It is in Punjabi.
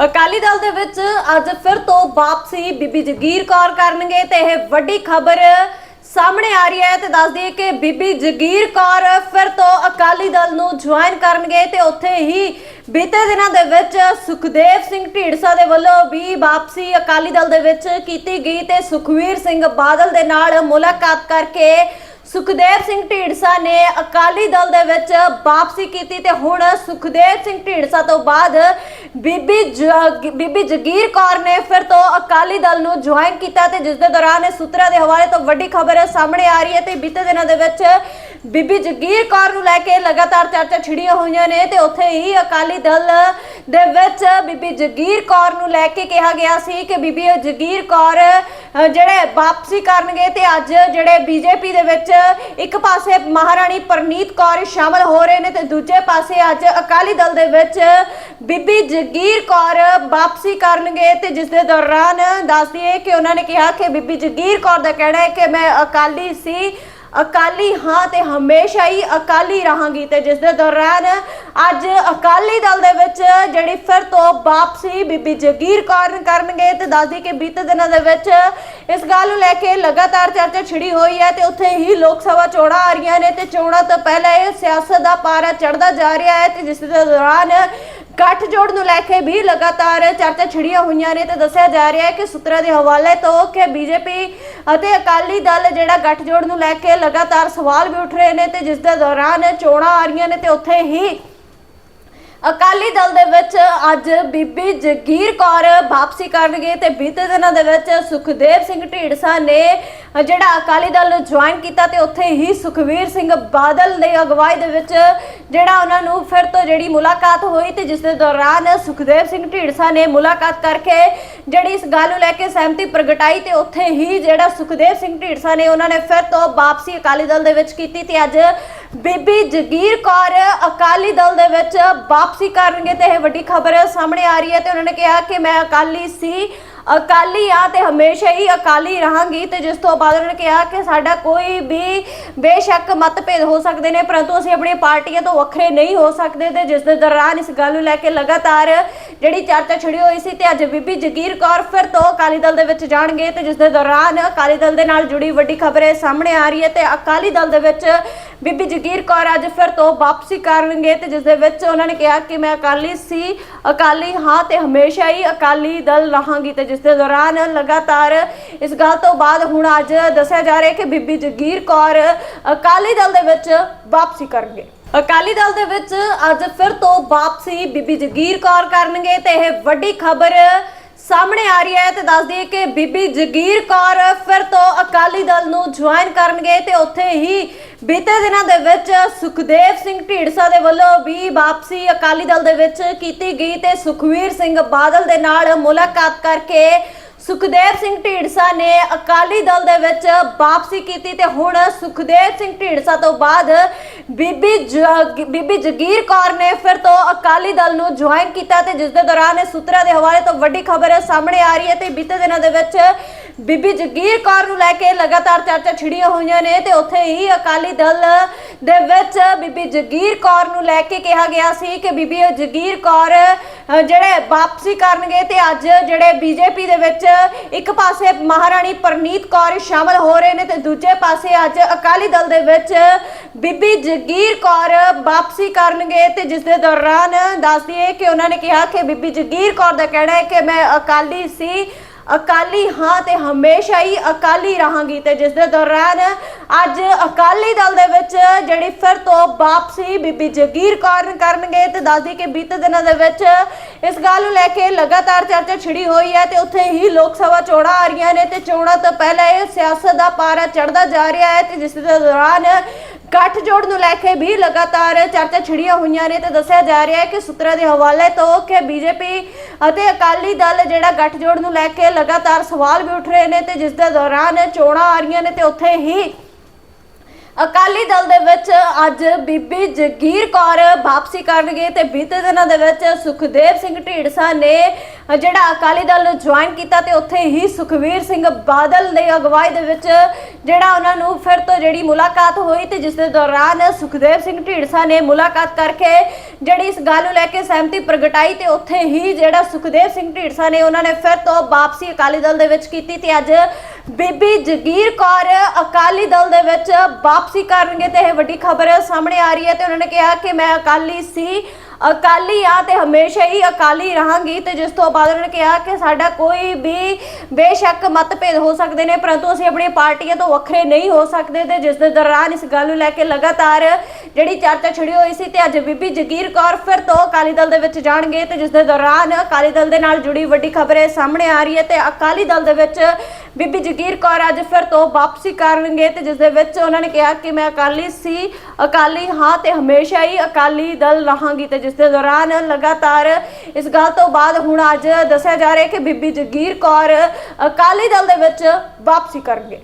ਅਕਾਲੀ ਦਲ ਦੇ ਵਿੱਚ ਅੱਜ ਫਿਰ ਤੋਂ ਵਾਪਸੀ ਬੀਬੀ ਜਗੀਰ ਕੌਰ ਕਰਨਗੇ ਤੇ ਇਹ ਵੱਡੀ ਖਬਰ ਸਾਹਮਣੇ ਆ ਰਹੀ ਹੈ ਤੇ ਦੱਸ ਦਈਏ ਕਿ ਬੀਬੀ ਜਗੀਰ ਕੌਰ ਫਿਰ ਤੋਂ ਅਕਾਲੀ ਦਲ ਨੂੰ ਜੁਆਇਨ ਕਰਨਗੇ ਤੇ ਉੱਥੇ ਹੀ ਬੀਤੇ ਦਿਨਾਂ ਦੇ ਵਿੱਚ ਸੁਖਦੇਵ ਸਿੰਘ ਢੀਂਡਸਾ ਦੇ ਵੱਲੋਂ ਵੀ ਵਾਪਸੀ ਅਕਾਲੀ ਦਲ ਦੇ ਵਿੱਚ ਕੀਤੀ ਗਈ ਤੇ ਸੁਖਵੀਰ ਸਿੰਘ ਬਾਦਲ ਦੇ ਨਾਲ ਮੁਲਾਕਾਤ ਕਰਕੇ ਸੁਖਦੇਵ ਸਿੰਘ ਢੀਂਡਸਾ ਨੇ ਅਕਾਲੀ ਦਲ ਦੇ ਵਿੱਚ ਵਾਪਸੀ ਕੀਤੀ ਤੇ ਹੁਣ ਸੁਖਦੇਵ ਸਿੰਘ ਢੀਂਡਸਾ ਤੋਂ ਬਾਅਦ ਬੀਬੀ ਜ- ਬੀਬੀ ਜਗੀਰ ਕੌਰ ਨੇ ਫਿਰ ਤੋਂ ਅਕਾਲੀ ਦਲ ਨੂੰ ਜੁਆਇਨ ਕੀਤਾ ਤੇ ਜਿਸ ਦੇ ਦੌਰਾਨ ਇਹ ਸੂਤਰਾਂ ਦੇ ਹਵਾਲੇ ਤੋਂ ਵੱਡੀ ਖਬਰ ਸਾਹਮਣੇ ਆ ਰਹੀ ਹੈ ਤੇ ਬੀਤੇ ਦਿਨਾਂ ਦੇ ਵਿੱਚ ਬੀਬੀ ਜਗੀਰ ਕੌਰ ਨੂੰ ਲੈ ਕੇ ਲਗਾਤਾਰ ਚਰਚਾ ਛਿੜੀਆਂ ਹੋਈਆਂ ਨੇ ਤੇ ਉੱਥੇ ਹੀ ਅਕਾਲੀ ਦਲ ਦੇ ਵਿੱਚ ਬੀਬੀ ਜਗੀਰ ਕੌਰ ਨੂੰ ਲੈ ਕੇ ਕਿਹਾ ਗਿਆ ਸੀ ਕਿ ਬੀਬੀ ਜਗੀਰ ਕੌਰ ਜਿਹੜੇ ਵਾਪਸੀ ਕਰਨਗੇ ਤੇ ਅੱਜ ਜਿਹੜੇ ਬੀਜੇਪੀ ਦੇ ਵਿੱਚ ਇੱਕ ਪਾਸੇ ਮਹਾਰਾਣੀ ਪਰਨੀਤ ਕੌਰ ਸ਼ਾਮਲ ਹੋ ਰਹੇ ਨੇ ਤੇ ਦੂਜੇ ਪਾਸੇ ਅੱਜ ਅਕਾਲੀ ਦਲ ਦੇ ਵਿੱਚ ਬੀਬੀ ਜਗੀਰ ਕੌਰ ਵਾਪਸੀ ਕਰਨਗੇ ਤੇ ਜਿਸ ਦੇ ਦੌਰਾਨ ਦੱਸ ਦਈਏ ਕਿ ਉਹਨਾਂ ਨੇ ਕਿਹਾ ਕਿ ਬੀਬੀ ਜਗੀਰ ਕੌਰ ਦਾ ਕਹਿਣਾ ਹੈ ਕਿ ਮੈਂ ਅਕਾਲੀ ਸੀ। ਅਕਾਲੀ ਹਾਂ ਤੇ ਹਮੇਸ਼ਾ ਹੀ ਅਕਾਲੀ ਰਹਾਂਗੀ ਤੇ ਜਿਸ ਦੇ ਦੌਰਾਨ ਅੱਜ ਅਕਾਲੀ ਦਲ ਦੇ ਵਿੱਚ ਜਿਹੜੀ ਫਿਰ ਤੋਂ ਵਾਪਸੀ ਬੀਬੀ ਜਗੀਰ ਕੌਰ ਕਰਨਗੇ ਤੇ ਦੱਸਦੀ ਕਿ ਬੀਤੇ ਦਿਨਾਂ ਦੇ ਵਿੱਚ ਇਸ ਗੱਲ ਨੂੰ ਲੈ ਕੇ ਲਗਾਤਾਰ ਚਰਚਾ ਛਿੜੀ ਹੋਈ ਹੈ ਤੇ ਉੱਥੇ ਹੀ ਲੋਕ ਸਭਾ ਚੋਣਾਂ ਆ ਰਹੀਆਂ ਨੇ ਤੇ ਚੋਣਾਂ ਤੋਂ ਪਹਿਲਾਂ ਇਹ ਸਿਆਸਤ ਦਾ ਪਾਰਾ ਚੜਦਾ ਜਾ ਰਿਹਾ ਹੈ ਤੇ ਜਿਸ ਦੇ ਦੌਰਾਨ ਗੱਠਜੋੜ ਨੂੰ ਲੈ ਕੇ ਵੀ ਲਗਾਤਾਰ ਚਰਚਾ ਛਿੜੀਆਂ ਹੋਈਆਂ ਨੇ ਤੇ ਦੱਸਿਆ ਜਾ ਰਿਹਾ ਹੈ ਕਿ ਸੂਤਰਾਂ ਦੇ ਹਵਾਲੇ ਤੋਂ ਕਿ ਬੀਜੇਪੀ ਅਤੇ ਅਕਾਲੀ ਦਲ ਜਿਹੜਾ ਗੱਠਜੋੜ ਨੂੰ ਲੈ ਕੇ ਲਗਾਤਾਰ ਸਵਾਲ ਵੀ ਉੱਠ ਰਹੇ ਨੇ ਤੇ ਜਿਸ ਦੇ ਦੌਰਾਨ ਚੋਣਾਂ ਆ ਰਹੀਆਂ ਨੇ ਤੇ ਉੱਥੇ ਹੀ ਅਕਾਲੀ ਦਲ ਦੇ ਵਿੱਚ ਅੱਜ ਬੀਬੀ ਜਗੀਰ ਕੌਰ ਵਾਪਸੀ ਕਰਨਗੇ ਤੇ ਬੀਤੇ ਦਿਨਾਂ ਦੇ ਵਿੱਚ ਸੁਖਦੇਵ ਸਿੰਘ ਢੀਂਡਸਾ ਨੇ ਜਿਹੜਾ ਅਕਾਲੀ ਦਲ ਨੂੰ ਜੁਆਇਨ ਕੀਤਾ ਤੇ ਉੱਥੇ ਹੀ ਸੁਖਵੀਰ ਸਿੰਘ ਬਾਦਲ ਦੇ ਅਗਵਾਈ ਦੇ ਵਿੱਚ ਜਿਹੜਾ ਉਹਨਾਂ ਨੂੰ ਫਿਰ ਤੋਂ ਜਿਹੜੀ ਮੁਲਾਕਾਤ ਹੋਈ ਤੇ ਜਿਸ ਦੇ ਦੌਰਾਨ ਸੁਖਦੇਵ ਸਿੰਘ ਢੀਂਡਸਾ ਨੇ ਮੁਲਾਕਾਤ ਕਰਕੇ ਜਿਹੜੀ ਇਸ ਗੱਲ ਨੂੰ ਲੈ ਕੇ ਸਹਿਮਤੀ ਪ੍ਰਗਟਾਈ ਤੇ ਉੱਥੇ ਹੀ ਜਿਹੜਾ ਸੁਖਦੇਵ ਸਿੰਘ ਢੀੜਸਾ ਨੇ ਉਹਨਾਂ ਨੇ ਫਿਰ ਤੋਂ ਵਾਪਸੀ ਅਕਾਲੀ ਦਲ ਦੇ ਵਿੱਚ ਕੀਤੀ ਤੇ ਅੱਜ ਬੀਬੀ ਜਗੀਰ ਕੌਰ ਅਕਾਲੀ ਦਲ ਦੇ ਵਿੱਚ ਵਾਪਸੀ ਕਰਨਗੇ ਤੇ ਇਹ ਵੱਡੀ ਖਬਰ ਸਾਹਮਣੇ ਆ ਰਹੀ ਹੈ ਤੇ ਉਹਨਾਂ ਨੇ ਕਿਹਾ ਕਿ ਮੈਂ ਅਕਾਲੀ ਸੀ ਅਕਾਲੀ ਆ ਤੇ ਹਮੇਸ਼ਾ ਹੀ ਅਕਾਲੀ ਰਹਾਂਗੀ ਤੇ ਜਿਸ ਤੋਂ ਬਾਅਦ ਉਹਨਾਂ ਨੇ ਕਿਹਾ ਕਿ ਸਾਡਾ ਕੋਈ ਵੀ ਬੇਸ਼ੱਕ ਮਤਭੇਦ ਹੋ ਸਕਦੇ ਨੇ, ਪਰੰਤੂ ਅਸੀਂ ਆਪਣੀ ਪਾਰਟੀਆਂ ਤੋਂ ਵੱਖਰੇ ਨਹੀਂ ਹੋ ਸਕਦੇ ਤੇ ਜਿਸ ਦੇ ਦੌਰਾਨ ਇਸ ਗੱਲ ਨੂੰ ਲੈ ਕੇ ਲਗਾਤਾਰ ਜਿਹੜੀ ਚਰਚਾ ਛਿੜੀ ਹੋਈ ਸੀ ਤੇ ਅੱਜ ਬੀਬੀ ਜਗੀਰ ਕੌਰ ਫਿਰ ਤੋਂ ਅਕਾਲੀ ਦਲ ਦੇ ਵਿੱਚ ਜਾਣਗੇ ਤੇ ਜਿਸ ਦੇ ਦੌਰਾਨ ਅਕਾਲੀ ਦਲ ਦੇ ਨਾਲ ਜੁੜੀ ਵੱਡੀ ਖਬਰ ਇਹ ਸਾਹਮਣੇ ਆ ਰਹੀ ਹੈ ਤੇ ਅਕਾਲੀ ਦਲ ਦੇ ਵਿੱਚ ਬੀਬੀ ਜਗੀਰ ਕੌਰ ਅੱਜ ਫਿਰ ਤੋਂ ਵਾਪਸੀ ਕਰਨਗੇ ਤੇ ਜਿਸ ਦੇ ਵਿੱਚ ਉਹਨਾਂ ਨੇ ਕਿਹਾ ਕਿ ਮੈਂ ਅਕਾਲੀ ਸੀ, ਅਕਾਲੀ ਹਾਂ ਤੇ ਹਮੇਸ਼ਾ ਹੀ ਅਕਾਲੀ ਦਲ ਰਹਾਂਗੀ ਤੇ ਜਿਸ ਦੇ ਦੌਰਾਨ ਲਗਾਤਾਰ ਇਸ ਗੱਲ ਤੋਂ ਬਾਅਦ ਹੁਣ ਅੱਜ ਦੱਸਿਆ ਜਾ ਰਿਹਾ ਕਿ ਬੀਬੀ ਜਗੀਰ ਕੌਰ ਅਕਾਲੀ ਦਲ ਦੇ ਵਿੱਚ ਵਾਪਸੀ ਕਰਨਗੇ। ਅਕਾਲੀ ਦਲ ਦੇ ਵਿੱਚ ਅੱਜ ਫਿਰ ਤੋਂ ਵਾਪਸੀ ਬੀਬੀ ਜਗੀਰ ਕੌਰ ਕਰਨਗੇ ਤੇ ਇਹ ਵੱਡੀ ਖਬਰ ਸਾਹਮਣੇ ਆ ਰਹੀ ਹੈ ਤੇ ਦੱਸ ਦਈਏ ਕਿ ਬੀਬੀ ਜਗੀਰ ਕੌਰ ਫਿਰ ਤੋਂ ਅਕਾਲੀ ਦਲ ਨੂੰ ਜੁਆਇਨ ਕਰਨਗੇ ਤੇ ਉੱਥੇ ਹੀ ਬੀਤੇ ਦਿਨਾਂ ਦੇ ਵਿੱਚ ਸੁਖਦੇਵ ਸਿੰਘ ਢੀਂਡਸਾ ਦੇ ਵੱਲੋਂ ਵੀ ਵਾਪਸੀ ਅਕਾਲੀ ਦਲ ਦੇ ਵਿੱਚ ਕੀਤੀ ਗਈ ਤੇ ਸੁਖਵੀਰ ਸਿੰਘ ਬਾਦਲ ਦੇ ਨਾਲ ਮੁਲਾਕਾਤ ਕਰਕੇ ਸੁਖਦੇਵ ਸਿੰਘ ਢੀਂਡਸਾ ਨੇ ਅਕਾਲੀ ਦਲ ਦੇ ਵਿੱਚ ਵਾਪਸੀ ਕੀਤੀ ਤੇ ਹੁਣ ਸੁਖਦੇਵ ਸਿੰਘ ਢੀਂਡਸਾ ਤੋਂ ਬਾਅਦ ਬੀਬੀ ਜ- ਬੀਬੀ ਜਗੀਰ ਕੌਰ ਨੇ ਫਿਰ ਤੋਂ ਅਕਾਲੀ ਦਲ ਨੂੰ ਜੁਆਇਨ ਕੀਤਾ ਤੇ ਜਿਸ ਦੇ ਦੌਰਾਨ ਇਹ ਸੂਤਰਾਂ ਦੇ ਹਵਾਲੇ ਤੋਂ ਵੱਡੀ ਖਬਰ ਸਾਹਮਣੇ ਆ ਰਹੀ ਹੈ ਤੇ ਬੀਤੇ ਦਿਨਾਂ ਦੇ ਵਿੱਚ ਬੀਬੀ ਜਗੀਰ ਕੌਰ ਨੂੰ ਲੈ ਕੇ ਲਗਾਤਾਰ ਚਰਚਾ ਛਿੜੀਆਂ ਹੋਈਆਂ ਨੇ ਤੇ ਉੱਥੇ ਹੀ ਅਕਾਲੀ ਦਲ ਦੇ ਵਿੱਚ ਬੀਬੀ ਜਗੀਰ ਕੌਰ ਨੂੰ ਲੈ ਕੇ ਕਿਹਾ ਗਿਆ ਸੀ ਕਿ ਬੀਬੀ ਜਗੀਰ ਕੌਰ ਜਿਹੜੇ ਵਾਪਸੀ ਕਰਨਗੇ ਤੇ ਅੱਜ ਜਿਹੜੇ ਬੀਜੇਪੀ ਦੇ ਵਿੱਚ ਇੱਕ ਪਾਸੇ ਮਹਾਰਾਣੀ ਪਰਨੀਤ ਕੌਰ ਸ਼ਾਮਲ ਹੋ ਰਹੇ ਨੇ ਤੇ ਦੂਜੇ ਪਾਸੇ ਅੱਜ ਅਕਾਲੀ ਦਲ ਦੇ ਵਿੱਚ ਬੀਬੀ ਜਗੀਰ ਕੌਰ ਵਾਪਸੀ ਕਰਨਗੇ ਤੇ ਜਿਸ ਦੇ ਦੌਰਾਨ ਦੱਸਦੀਏ ਕਿ ਉਹਨਾਂ ਨੇ ਕਿਹਾ ਕਿ ਬੀਬੀ ਜਗੀਰ ਕੌਰ ਦਾ ਕਹਿਣਾ ਹੈ ਕਿ ਮੈਂ ਅਕਾਲੀ ਸੀ ਅਕਾਲੀ ਹਾਂ ਤੇ ਹਮੇਸ਼ਾ ਹੀ ਅਕਾਲੀ ਰਹਾਂਗੀ ਤੇ ਜਿਸ ਦੇ ਦੌਰਾਨ ਅੱਜ ਅਕਾਲੀ ਦਲ ਦੇ ਵਿੱਚ ਜਿਹੜੀ ਫਿਰ ਤੋਂ ਵਾਪਸੀ ਬੀਬੀ ਜਗੀਰ ਕੌਰ ਕਰਨਗੇ ਤੇ ਦੱਸਦੀ ਕਿ ਬੀਤੇ ਦਿਨਾਂ ਦੇ ਵਿੱਚ ਇਸ ਗੱਲ ਨੂੰ ਲੈ ਕੇ ਲਗਾਤਾਰ ਚਰਚਾ ਛਿੜੀ ਹੋਈ ਹੈ ਤੇ ਉੱਥੇ ਹੀ ਲੋਕ ਸਭਾ ਚੋਣਾਂ ਆ ਰਹੀਆਂ ਨੇ ਤੇ ਚੋਣਾਂ ਤੋਂ ਪਹਿਲਾਂ ਇਹ ਸਿਆਸਤ ਦਾ ਪਾਰਾ ਚੜਦਾ ਜਾ ਰਿਹਾ ਹੈ ਤੇ ਜਿਸ ਦੇ ਦੌਰਾਨ ਗੱਠਜੋੜ ਨੂੰ ਲੈ ਕੇ ਵੀ ਲਗਾਤਾਰ ਚਰਚਾ ਛਿੜੀਆਂ ਹੋਈਆਂ ਨੇ ਤੇ ਦੱਸਿਆ ਜਾ ਰਿਹਾ ਹੈ ਕਿ ਸੂਤਰਾਂ ਦੇ ਹਵਾਲੇ ਤੋਂ ਕਿ ਬੀਜੇਪੀ ਅਤੇ ਅਕਾਲੀ ਦਲ ਜਿਹੜਾ ਗੱਠਜੋੜ ਨੂੰ ਲੈ ਕੇ ਲਗਾਤਾਰ ਸਵਾਲ ਵੀ ਉੱਠ ਰਹੇ ਨੇ ਤੇ ਜਿਸ ਦੇ ਦੌਰਾਨ ਚੋਣਾਂ ਆ ਰਹੀਆਂ ਨੇ ਤੇ ਉੱਥੇ ਹੀ ਅਕਾਲੀ ਦਲ ਦੇ ਵਿੱਚ ਅੱਜ ਬੀਬੀ ਜਗੀਰ ਕੌਰ ਵਾਪਸੀ ਕਰਨਗੇ ਤੇ ਬੀਤੇ ਦਿਨਾਂ ਦੇ ਵਿੱਚ ਸੁਖਦੇਵ ਸਿੰਘ ਢੀਂਡਸਾ ਨੇ ਜਿਹੜਾ ਅਕਾਲੀ ਦਲ ਨੂੰ ਜੁਆਇਨ ਕੀਤਾ ਤੇ ਉੱਥੇ ਹੀ ਸੁਖਵੀਰ ਸਿੰਘ ਬਾਦਲ ਦੇ ਅਗਵਾਈ ਦੇ ਵਿੱਚ ਜਿਹੜਾ ਉਹਨਾਂ ਨੂੰ ਫਿਰ ਤੋਂ ਜਿਹੜੀ ਮੁਲਾਕਾਤ ਹੋਈ ਤੇ ਜਿਸ ਦੇ ਦੌਰਾਨ ਸੁਖਦੇਵ ਸਿੰਘ ਢੀਂਡਸਾ ਨੇ ਮੁਲਾਕਾਤ ਕਰਕੇ ਜਿਹੜੀ ਇਸ ਗੱਲ ਨੂੰ ਲੈ ਕੇ ਸਹਿਮਤੀ ਪ੍ਰਗਟਾਈ ਤੇ ਉੱਥੇ ਹੀ ਜਿਹੜਾ ਸੁਖਦੇਵ ਸਿੰਘ ਢੀਂਡਸਾ ਨੇ ਉਹਨਾਂ ਨੇ ਫਿਰ ਤੋਂ ਵਾਪਸੀ ਅਕਾਲੀ ਦਲ ਦੇ ਵਿੱਚ ਕੀਤੀ ਤੇ ਅੱਜ ਬੀਬੀ ਜਗੀਰ ਕੌਰ ਅਕਾਲੀ ਦਲ ਦੇ ਵਿੱਚ ਵਾਪਸੀ ਕਰਨਗੇ ਤੇ ਇਹ ਵੱਡੀ ਖਬਰ ਸਾਹਮਣੇ ਆ ਰਹੀ ਹੈ ਤੇ ਉਹਨਾਂ ਨੇ ਕਿਹਾ ਕਿ ਮੈਂ ਅਕਾਲੀ ਸੀ ਅਕਾਲੀ ਆ ਤੇ ਹਮੇਸ਼ਾ ਹੀ ਅਕਾਲੀ ਰਹਾਂਗੀ ਤੇ ਜਿਸ ਤੋਂ ਬਾਅਦ ਉਹਨਾਂ ਨੇ ਕਿਹਾ ਕਿ ਸਾਡਾ ਕੋਈ ਵੀ ਬੇਸ਼ੱਕ ਮਤਭੇਦ ਹੋ ਸਕਦੇ ਨੇ, ਪਰੰਤੂ ਅਸੀਂ ਆਪਣੀ ਪਾਰਟੀਆਂ ਤੋਂ ਵੱਖਰੇ ਨਹੀਂ ਹੋ ਸਕਦੇ ਤੇ ਜਿਸ ਦੇ ਦੌਰਾਨ ਇਸ ਗੱਲ ਨੂੰ ਲੈ ਕੇ ਲਗਾਤਾਰ ਜਿਹੜੀ ਚਰਚਾ ਛਿੜੀ ਹੋਈ ਸੀ ਤੇ ਅੱਜ ਬੀਬੀ ਜਗੀਰ ਕੌਰ ਫਿਰ ਤੋਂ ਅਕਾਲੀ ਦਲ ਦੇ ਵਿੱਚ ਜਾਣਗੇ ਤੇ ਜਿਸ ਦੇ ਦੌਰਾਨ ਅਕਾਲੀ ਦਲ ਦੇ ਨਾਲ ਜੁੜੀ ਵੱਡੀ ਖਬਰ ਇਹ ਸਾਹਮਣੇ ਆ ਰਹੀ ਹੈ ਤੇ ਅਕਾਲੀ ਦਲ ਦੇ ਵਿੱਚ ਬੀਬੀ ਜਗੀਰ ਕੌਰ ਅੱਜ ਫਿਰ ਤੋਂ ਵਾਪਸੀ ਕਰਨਗੇ ਤੇ ਜਿਸ ਦੇ ਵਿੱਚ ਉਹਨਾਂ ਨੇ ਕਿਹਾ ਕਿ ਮੈਂ ਅਕਾਲੀ ਸੀ, ਅਕਾਲੀ ਹਾਂ ਤੇ ਹਮੇਸ਼ਾ ਹੀ ਅਕਾਲੀ ਦਲ ਰਹਾਂਗੀ ਤੇ ਜਿਸ ਦੇ ਦੌਰਾਨ ਲਗਾਤਾਰ ਇਸ ਗੱਲ ਤੋਂ ਬਾਅਦ ਹੁਣ ਅੱਜ ਦੱਸਿਆ ਜਾ ਰਿਹਾ ਹੈ ਕਿ ਬੀਬੀ ਜਗੀਰ ਕੌਰ ਅਕਾਲੀ ਦਲ ਦੇ ਵਿੱਚ ਵਾਪਸੀ ਕਰਨਗੇ।